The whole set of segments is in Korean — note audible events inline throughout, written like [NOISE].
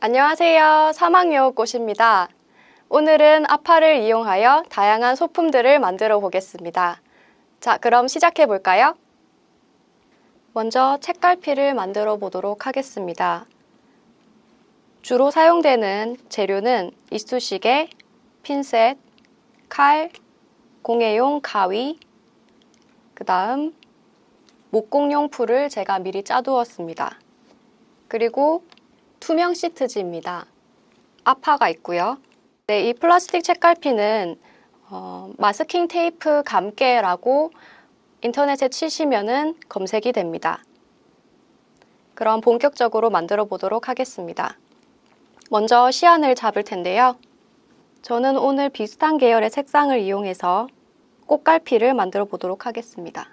안녕하세요. 사막여우꽃입니다. 오늘은 아파를 이용하여 다양한 소품들을 만들어 보겠습니다. 자, 그럼 시작해 볼까요? 먼저 책갈피를 만들어 보도록 하겠습니다. 주로 사용되는 재료는 이쑤시개, 핀셋, 칼, 공예용 가위, 그 다음 목공용 풀을 제가 미리 짜두었습니다. 그리고 투명 시트지입니다. 아파가 있고요. 네, 이 플라스틱 책갈피는 어, 마스킹 테이프 감개라고 인터넷에 치시면은 검색이 됩니다. 그럼 본격적으로 만들어 보도록 하겠습니다. 먼저 시안을 잡을 텐데요. 저는 오늘 비슷한 계열의 색상을 이용해서 꽃갈피를 만들어 보도록 하겠습니다.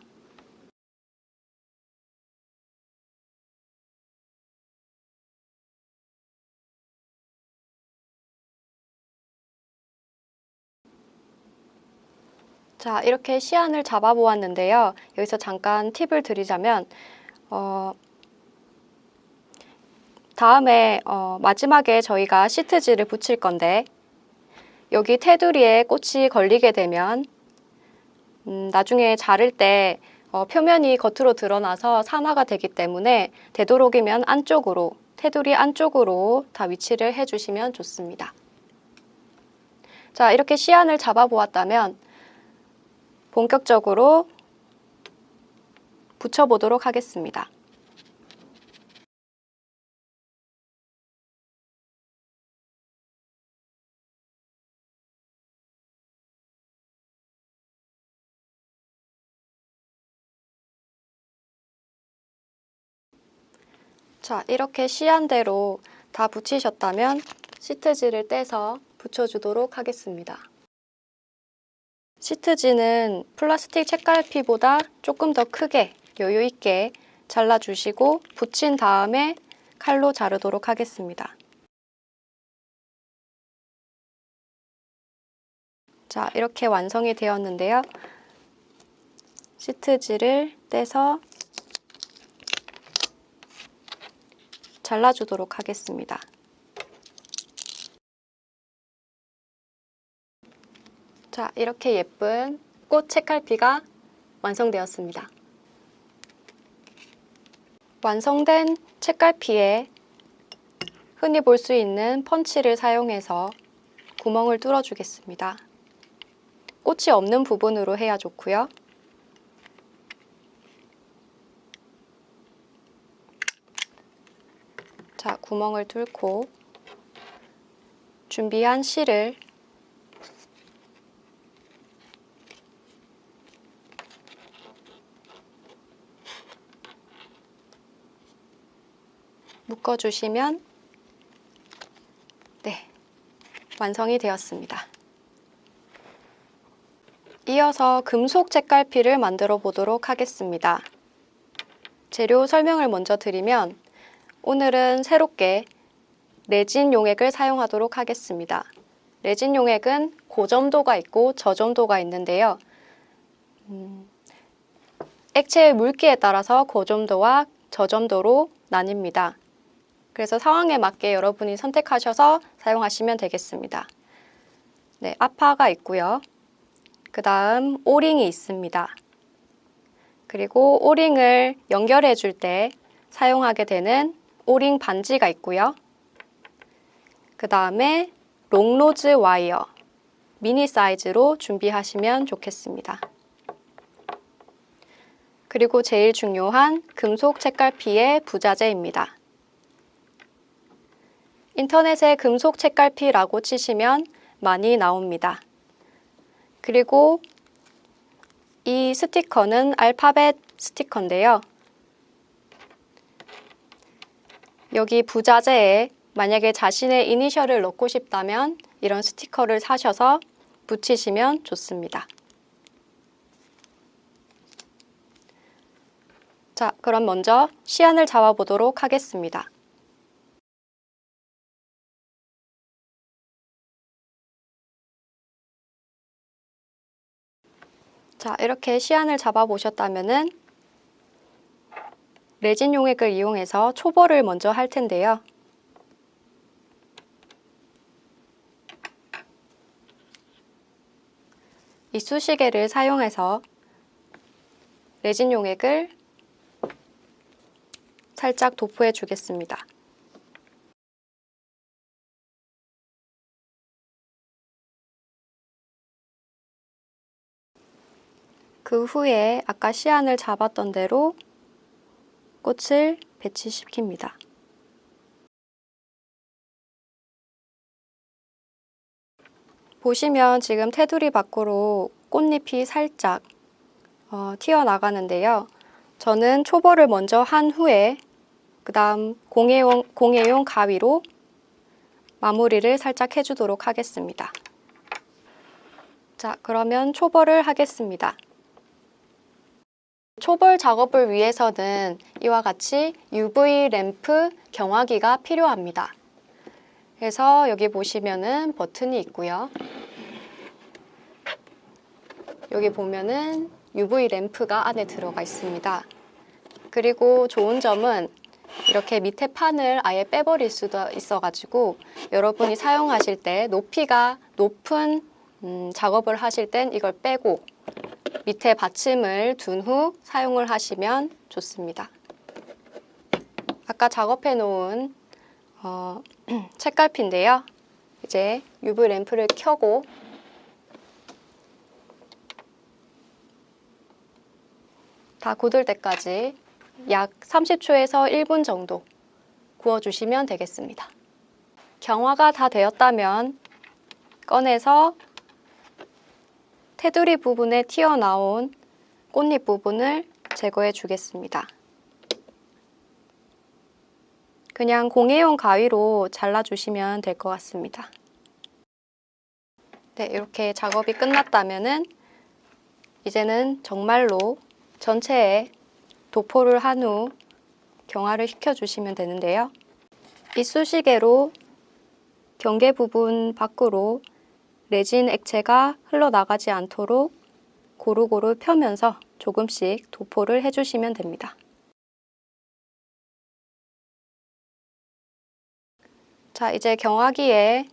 자, 이렇게 시안을 잡아 보았는데요. 여기서 잠깐 팁을 드리자면, 어, 다음에 어, 마지막에 저희가 시트지를 붙일 건데, 여기 테두리에 꽃이 걸리게 되면, 음, 나중에 자를 때 어, 표면이 겉으로 드러나서 산화가 되기 때문에 되도록이면 안쪽으로, 테두리 안쪽으로 다 위치를 해주시면 좋습니다. 자, 이렇게 시안을 잡아 보았다면, 본격적으로 붙여보도록 하겠습니다. 자, 이렇게 시안대로 다 붙이셨다면 시트지를 떼서 붙여주도록 하겠습니다. 시트지는 플라스틱 책갈피보다 조금 더 크게 여유 있게 잘라주시고 붙인 다음에 칼로 자르도록 하겠습니다. 자, 이렇게 완성이 되었는데요. 시트지를 떼서 잘라주도록 하겠습니다. 자, 이렇게 예쁜 꽃 책갈피가 완성되었습니다. 완성된 책갈피에 흔히 볼 수 있는 펀치를 사용해서 구멍을 뚫어주겠습니다. 꽃이 없는 부분으로 해야 좋고요. 자, 구멍을 뚫고 준비한 실을 묶어주시면 네, 완성이 되었습니다. 이어서 금속 책갈피를 만들어 보도록 하겠습니다. 재료 설명을 먼저 드리면 오늘은 새롭게 레진 용액을 사용하도록 하겠습니다. 레진 용액은 고점도가 있고 저점도가 있는데요. 음, 액체의 물기에 따라서 고점도와 저점도로 나뉩니다. 그래서 상황에 맞게 여러분이 선택하셔서 사용하시면 되겠습니다. 네, 아파가 있고요. 그 다음 오링이 있습니다. 그리고 오링을 연결해 줄 때 사용하게 되는 오링 반지가 있고요. 그 다음에 롱로즈 와이어 미니 사이즈로 준비하시면 좋겠습니다. 그리고 제일 중요한 금속 책갈피의 부자재입니다. 인터넷에 금속 책갈피라고 치시면 많이 나옵니다. 그리고 이 스티커는 알파벳 스티커인데요. 여기 부자재에 만약에 자신의 이니셜을 넣고 싶다면 이런 스티커를 사셔서 붙이시면 좋습니다. 자, 그럼 먼저 시안을 잡아보도록 하겠습니다. 자, 이렇게 시안을 잡아보셨다면 레진 용액을 이용해서 초벌을 먼저 할 텐데요. 이쑤시개를 사용해서 레진 용액을 살짝 도포해 주겠습니다. 그 후에 아까 시안을 잡았던 대로 꽃을 배치시킵니다. 보시면 지금 테두리 밖으로 꽃잎이 살짝 어, 튀어나가는데요. 저는 초벌을 먼저 한 후에 그 다음 공예용, 공예용 가위로 마무리를 살짝 해주도록 하겠습니다. 자, 그러면 초벌을 하겠습니다. 초벌 작업을 위해서는 이와 같이 UV 램프 경화기가 필요합니다. 그래서 여기 보시면은 버튼이 있고요. 여기 보면은 UV 램프가 안에 들어가 있습니다. 그리고 좋은 점은 이렇게 밑에 판을 아예 빼버릴 수도 있어가지고 여러분이 사용하실 때 높이가 높은 음, 작업을 하실 땐 이걸 빼고 밑에 받침을 둔 후 사용을 하시면 좋습니다. 아까 작업해 놓은 어, [CLEARS THROAT] 책갈피인데요. 이제 UV 램프를 켜고 다 굳을 때까지 약 30초에서 1분 정도 구워주시면 되겠습니다. 경화가 다 되었다면 꺼내서 테두리 부분에 튀어나온 꽃잎 부분을 제거해 주겠습니다. 그냥 공예용 가위로 잘라주시면 될 것 같습니다. 네, 이렇게 작업이 끝났다면은 이제는 정말로 전체에 도포를 한 후 경화를 시켜주시면 되는데요. 이쑤시개로 경계 부분 밖으로 레진 액체가 흘러나가지 않도록 고루고루 펴면서 조금씩 도포를 해주시면 됩니다. 자, 이제 경화기에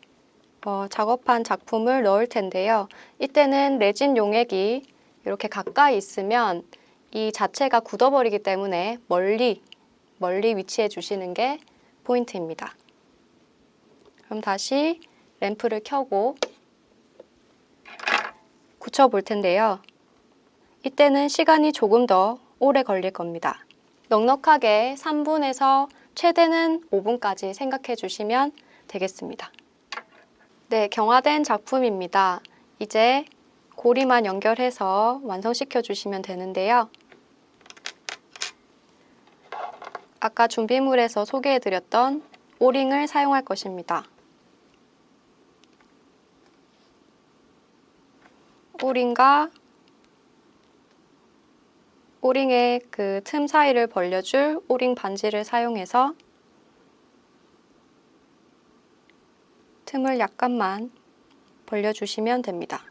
어, 작업한 작품을 넣을 텐데요. 이때는 레진 용액이 이렇게 가까이 있으면 이 자체가 굳어버리기 때문에 멀리, 멀리 위치해 주시는 게 포인트입니다. 그럼 다시 램프를 켜고 굳혀 볼 텐데요. 이때는 시간이 조금 더 오래 걸릴 겁니다. 넉넉하게 3분에서 최대는 5분까지 생각해 주시면 되겠습니다. 네, 경화된 작품입니다. 이제 고리만 연결해서 완성시켜 주시면 되는데요. 아까 준비물에서 소개해 드렸던 오링을 사용할 것입니다. 오링과 오링의 그 틈 사이를 벌려줄 오링 반지를 사용해서 틈을 약간만 벌려주시면 됩니다.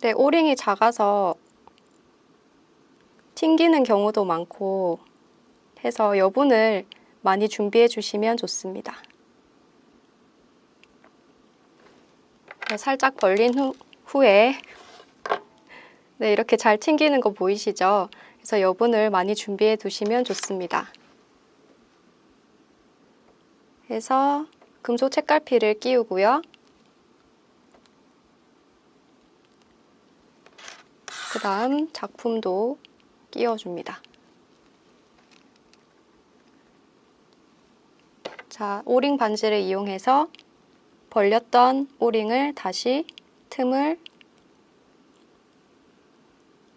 네, 오링이 작아서 튕기는 경우도 많고 해서 여분을 많이 준비해 주시면 좋습니다. 네, 살짝 벌린 후, 후에 네, 이렇게 잘 튕기는 거 보이시죠? 그래서 여분을 많이 준비해 두시면 좋습니다. 해서 금속 책갈피를 끼우고요. 그 다음 작품도 끼워줍니다. 자, 오링 반지를 이용해서 벌렸던 오링을 다시 틈을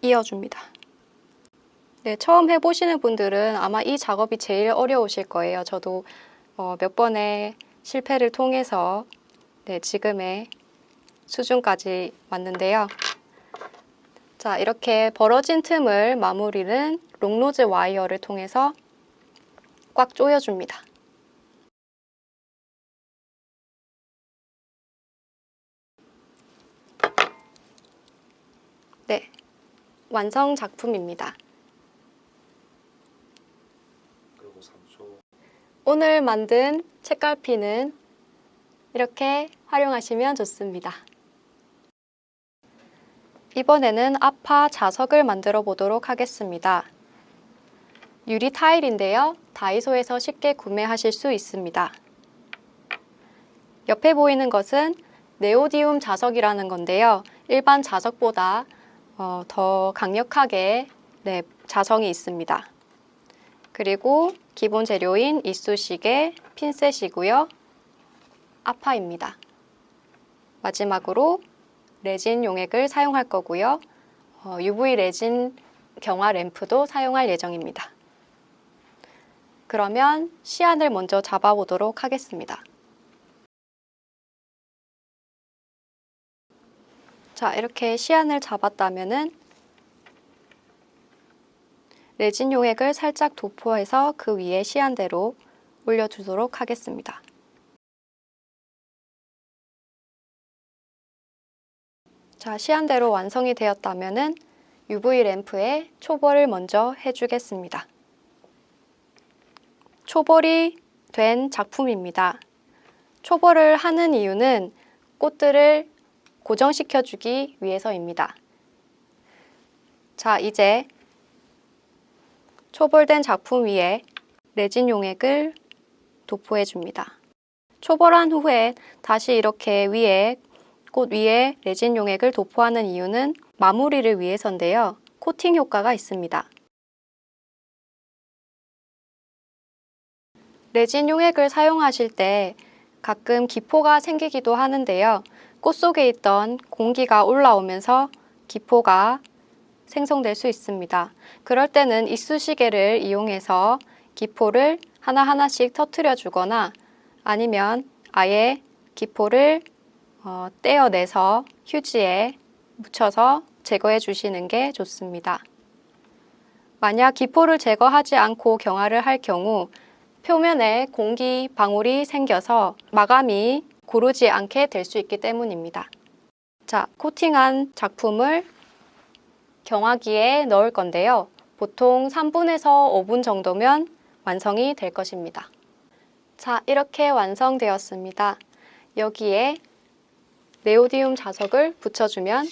이어줍니다. 네, 처음 해보시는 분들은 아마 이 작업이 제일 어려우실 거예요. 저도 어, 몇 번의 실패를 통해서 네, 지금의 수준까지 왔는데요. 자, 이렇게 벌어진 틈을 마무리는 롱로즈 와이어를 통해서 꽉 조여줍니다. 네, 완성 작품입니다. 그리고 3초 오늘 만든 책갈피는 이렇게 활용하시면 좋습니다. 이번에는 아파 자석을 만들어 보도록 하겠습니다. 유리 타일인데요. 다이소에서 쉽게 구매하실 수 있습니다. 옆에 보이는 것은 네오디움 자석이라는 건데요. 일반 자석보다 어, 더 강력하게 네, 자성이 있습니다. 그리고 기본 재료인 이쑤시개, 핀셋이고요. 아파입니다. 마지막으로 레진 용액을 사용할 거고요. 어, UV 레진 경화 램프도 사용할 예정입니다. 그러면 시안을 먼저 잡아보도록 하겠습니다. 자, 이렇게 시안을 잡았다면은 레진 용액을 살짝 도포해서 그 위에 시안대로 올려주도록 하겠습니다. 자, 시안대로 완성이 되었다면은 UV 램프에 초벌을 먼저 해주겠습니다. 초벌이 된 작품입니다. 초벌을 하는 이유는 꽃들을 고정시켜주기 위해서입니다. 자, 이제 초벌된 작품 위에 레진 용액을 도포해 줍니다. 초벌한 후에 다시 이렇게 위에 꽃 위에 레진 용액을 도포하는 이유는 마무리를 위해서인데요. 코팅 효과가 있습니다. 레진 용액을 사용하실 때 가끔 기포가 생기기도 하는데요. 꽃 속에 있던 공기가 올라오면서 기포가 생성될 수 있습니다. 그럴 때는 이쑤시개를 이용해서 기포를 하나하나씩 터트려 주거나 아니면 아예 기포를 어, 떼어내서 휴지에 묻혀서 제거해 주시는 게 좋습니다. 만약 기포를 제거하지 않고 경화를 할 경우 표면에 공기 방울이 생겨서 마감이 고르지 않게 될 수 있기 때문입니다. 자, 코팅한 작품을 경화기에 넣을 건데요. 보통 3분에서 5분 정도면 완성이 될 것입니다. 자, 이렇게 완성되었습니다. 여기에 네오디움 자석을 붙여주면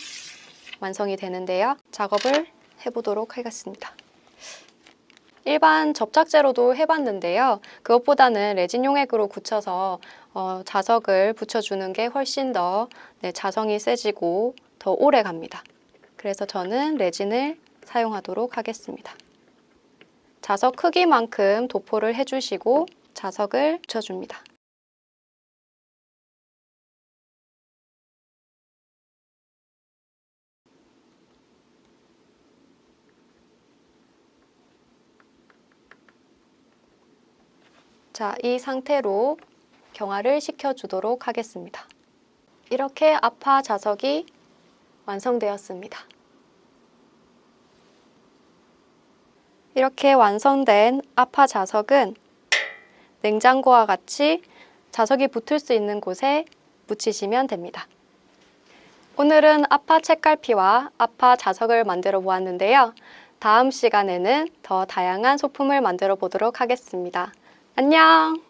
완성이 되는데요. 작업을 해보도록 하겠습니다. 일반 접착제로도 해봤는데요. 그것보다는 레진 용액으로 굳혀서 어, 자석을 붙여주는 게 훨씬 더 네, 자성이 세지고 더 오래 갑니다. 그래서 저는 레진을 사용하도록 하겠습니다. 자석 크기만큼 도포를 해주시고 자석을 붙여줍니다. 자, 이 상태로 경화를 시켜주도록 하겠습니다. 이렇게 아파 자석이 완성되었습니다. 이렇게 완성된 아파 자석은 냉장고와 같이 자석이 붙을 수 있는 곳에 묻히시면 됩니다. 오늘은 아파 책갈피와 아파 자석을 만들어 보았는데요. 다음 시간에는 더 다양한 소품을 만들어 보도록 하겠습니다. 안녕!